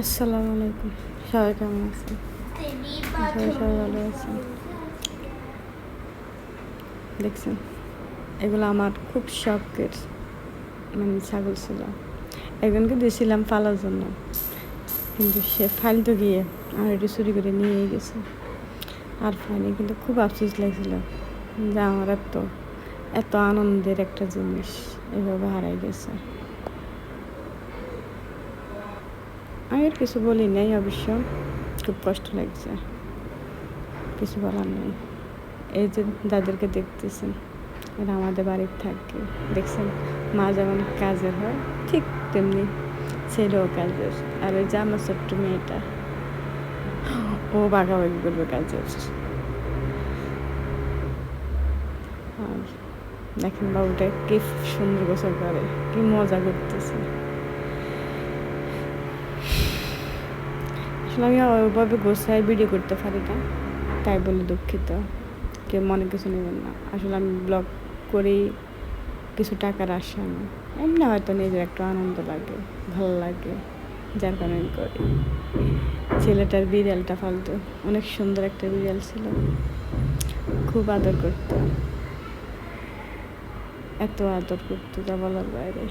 আসসালামু আলাইকুম। সবাই কেমন আছেন? সবাই সবাই ভালো আছেন? দেখছেন? এগুলো আমার খুব শখের মানে ছাগল ছিল। একজনকে দিয়েছিলাম পালার জন্য। কিন্তু সে ফাইলতো গিয়ে আর একটু চুরি করে নিয়ে গেছে। আর পাইনি কিন্তু খুব আফসোস লাগছিল যে আমার এত এত আনন্দের একটা জিনিস এভাবে হারাই গেছে। আমি আর কিছু বলি নাই অবশ্য। খুব কষ্ট লাগছে। কিছু বলার নেই। এই যে যাদেরকে দেখতেছেন, এরা আমাদের বাড়ির থাকে। দেখছেন, মা যেমন কাজের হয়, ঠিক তেমনি ছেলেও কাজের আর ওই যে আমার ছোট্ট মেয়েটা, ও বাঘাবাগি করবে কাজের আর দেখেন বাবুটা কি সুন্দর গোসল করে, কি মজা করতেছে। আসলে আমি ওইভাবে গোসায় ভিডিও করতে পারি না। তাই বলে দুঃখিত। কেউ মনে কিছু নেবেন না। আসলে আমি ব্লগ করি, কিছু টাকার আশা না এমনি হয়তো নিজের একটা আনন্দ লাগে, ভালো লাগে, যার কারণে করি। ছেলেটার বিড়ালটা ফালতু। অনেক সুন্দর একটা বিড়াল ছিল। খুব আদর করতো। এত আদর করতো যা বলার বাইরে।